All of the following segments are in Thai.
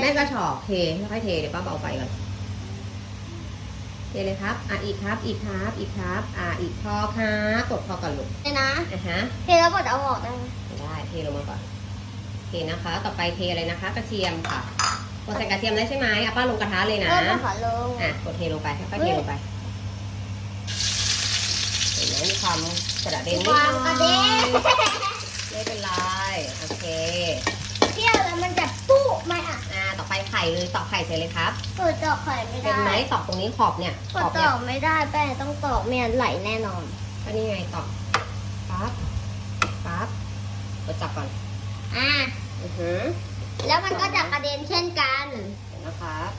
แม่กระชอกเทค่อยๆเทเดี๋ยวป้าเบาไฟก่อนเทเลยครับ อะอีกครับ อีกครับ อีกครับ อะอีกพอครับกดพอก่อนลูกเลยนะอะฮะเทแล้วกดเอาออกได้ไหมได้เทลงมาก่อนเทนะคะ ต่อไปเทอะไรนะคะ กระเทียมค่ะกดใส่กระเทียมได้ใช่ไหมอะป้าลงกระทะเลยนะเริ่มขอลงอะกดเทลงไปค่อยๆเทลงไปเห็นไหมมีความกระเด็นนิดหวางน่กระอเด็นยไม่เป็นไรโอเค เลยตอกไข่เสร็จเลยครับเปิดตอกไข่ไม่เห็นได้ไหมตอกตรงนี้ขอบเนี่ยขกดอบตเนี่ยอกไม่ได้แป้งต้องตอกไม่งั้นไหลแน่นอน ก็นี่ไงตอกปั๊บปั๊บกดจับก่อนอะ อือหือแล้วมันก็จะกระเด็นเช่นกันเห็นนะครับ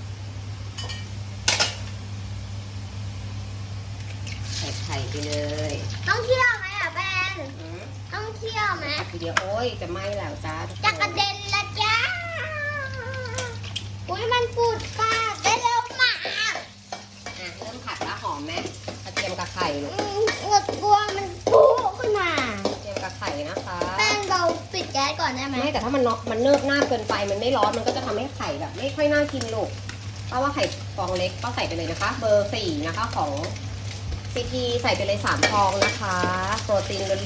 ใส่ไข่ไปเลยต้องเที่ยวไหมอะแป้ง อือหือต้องเที่ยวไหมทีเดียวโอ้ยจะไหม้แล้วจ้าทุคน จะกระเด็นละจ้า อุ้ยมันปูดปากได้เร็วมากอะเริ่มผัดแล้วหอมไหมกระเทียมกับไข่ลูกอืมกลัวกลัวมันปุ๊ขึ้นมากระเทียมกับไข่นะคะแป้งเราปิดแก๊สก่อนได้ไหมไม่แต่ถ้ามันน็อกมันเนิบหน้าเกินไปมันไม่ร้อนมันก็จะทำให้ไข่แบบไม่ค่อยน่ากินลูกเพราะว่าไข่ฟองเล็กก็ใส่ไปเลยนะคะ เบอร์สี่นะคะของซีทีใส่ไปเลยสามฟองนะคะ โปรตีนล้วน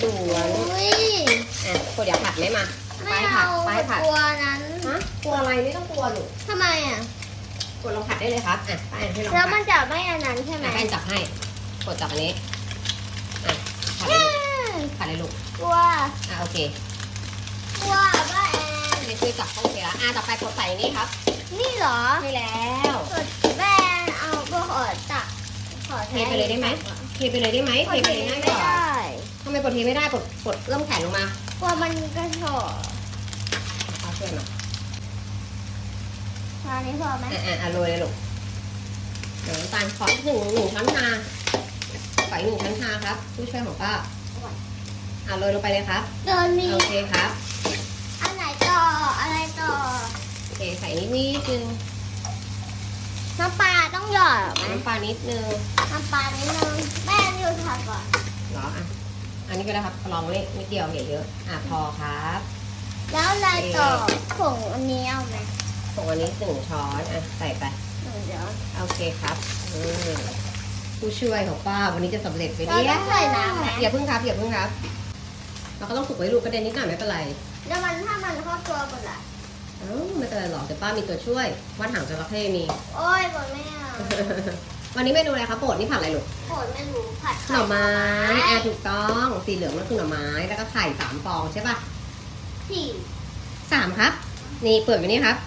อุ้ยๆอะกดอยากผัดไหมมา ไม่ไปผัเอาดไปผัด กลัวนั้นฮะกลัวอะไรไม่ต้องกลัวลูกทำไมอะ กดลองผัดได้เลยครับอะป้าแอนให้ลองแล้วผัมัดนจะไม่อันนั้นใช่ไหมอะป้าแอนจับให้กดจับอันนี้อะผัดเลยลูกผัดเลยลูกกลัวอะโอเคกลัวว่าแอนได้ช่วยจับเข้าโอเคแล้วอะต่อไปกดใส่นี่ครับนี่เหรอใช่แล้วกดแบนเอาก็ขอตักขอเทไปเลยได้ไหมเทไปเลยได้ไหมเทเทไปไปเลยไม่ง่ายกว่า ได้ทำไมกดเทไม่ได้กดกดเริ่มแข็งลงมากลัวมันกระชอกป้าช่วยหน่อยทานนี้พอไหมอะอะอะโรยเลยลูกเดี๋ยวน้ำตาลขอหนึ่งหนึ่งช้อนชาขออีกหนึ่งช้อนชาครับ ผู้ช่วยของป้าอะโรยลงไปเลยครับเดินมีโอเคครับ อันไหนต่ออะไรต่อโอเคใส่นิดนิดนึงน้ำปลาต้องหยอดไหมน้ำปลานิดนึงน้ำปลานิดนึงแม่อยู่ทำก่อนเหรออะ อันนี้ก็ได้ครับลองเล็กนิดเดียวอย่าเยอะอะพอครับแล้วอะไรต่อผงอันนี้เอาไหมส่งอันนี้หนึ่งช้อนอะใส่ไปหนึ่งเดี๋ยวโอเคครับอืมผู้ช่วยของป้าวันนี้จะสำเร็จไปเราเนี่ยต้องใส่น้ำไหมอย่าเพิ่งครับอย่าเพิ่งครับ เราก็ต้องฝึกไว้ลูกกระเด็นนิดหน่อยไม่เป็นไรแล้วมันถ้ามันเข้าตัวก่อนล่ะเอ้าไม่เป็นไรหรอกแต่ป้ามีตัวช่วยวัดหางจระเข้มีโอ้ยบนไม่เอา วันนี้เมนูอะไรคะโปรดนี่ผัดอะไรลูกโผล่ไม่รู้ผัดหน่อไม้แอร์ถูกต้องสีเหลืองนั่นคือหน่อไม้ แล้วก็ไข่สามฟองใช่ปะสี่สามครับ นี่เปิดไว้นี่ครับ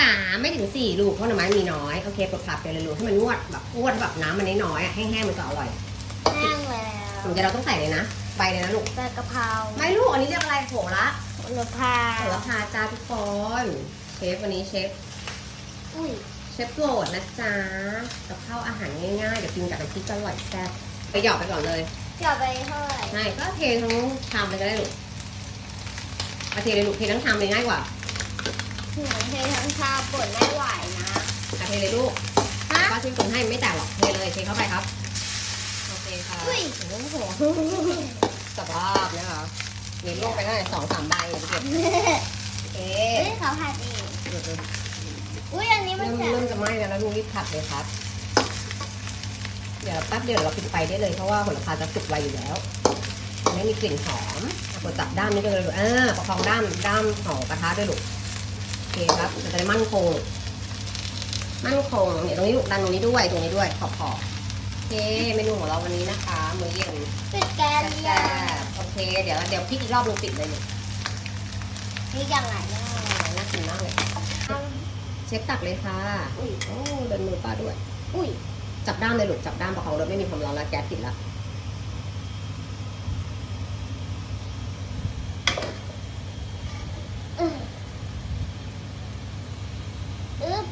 สามไม่ถึงสี่ลูกเพราะหน่อไม้มีน้อยโอเคกดผัดไปเลยลูกให้มันนวดแบบนวดให้แบบน้ำมันน้อยๆอะแห้งๆมันจะอร่อยแห้งแล้วถึงจะเราต้องใส่เลยนะใบเลยนะลูกใบกะเพราไม่ลูกอันนี้เรียกอะไรโหระโหระพาโหระพาจ้าทุกคนเชฟวันนี้เชฟอุ้ยเชฟโปรดนะจ๊ะกับข้าวอาหารง่ายๆเดี๋ยวกินกับน้ำพริกอร่อยแซ่บไปหยอกไปก่อนเลยเกี่ยวไปเท่าไหร่ใช่ก็เททั้งชามเลยก็ได้ลูกเอาเทเลยลูกเททั้งชามเลยง่ายกว่าหืมเททั้งชาปวดไม่ไหวนะเอาเทเลยลูกฮะป้าช่วยคนให้ไม่แตกหรอกเทเลยเทเข้าไปครับโอเคค่ะอุ้ยโอ้โหสภาพนะคะมีลวกไปได้สองสามใบเก็บโอเคเฮ้ยเขาผัดเอง ล้วแล้วลูกรีบผัดเลยครับ เดี๋ยวแป๊บเดียวเราปิดไฟได้เลยเพราะว่าผลพาจะสุกไวอยู่แล้วไม่มีกลิ่นหอมกดจับด้ามนี้ด้วยเลยลูกเออประคองด้ามด้ามของกระทะด้วยลูกโอเคครับมันจะได้มั่นคง มั่นคงเนี่ยตรงนี้ลูกดันตรงนี้ด้วยตรงนี้ด้วยขอบขอบโอเคเมนูของเราวันนี้นะคะมื้อเย็นปิดแก๊สแซ่ยังบๆโอเค เดี๋ยวเดี๋ยวพลิกอีกรอบนึงปิดเลยลูกนี่ยังไงนะ น่ากินมากเลย เชฟตักเลยค่ะ อุ้ยโอ้เดินมือป้าด้วย อุ้ย จับด้ามเลยลูกจับด้ามประคองรถไม่มีความร้อนแล้วแก๊สติดแล้วอึ๊บอึ๊บ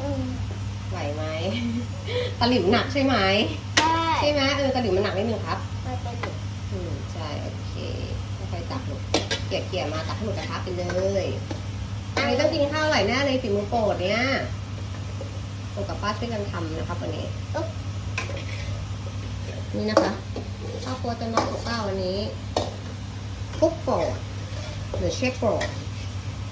อืมไหวไหมตะหลิวหนักใช่ไหมได้ใช่ไหมเออตะหลิวมันหนักนิดนึงครับไปไปดูอืมใช่ โอเคค่อยๆตักลูกเกลี่ยเกลี่ยมาตักให้หมดกระทะไปเลย อันนี้ต้องกินข้าวอร่อยแน่เลยฝีมือโปรดเนี่ยโปรดกับป้าช่วยกันทำนะครับวันนี้นี่นะคะข้าวโปรดจะนอกของป้าวันนี้ปุ๊บโปรดหรือเชฟโปรด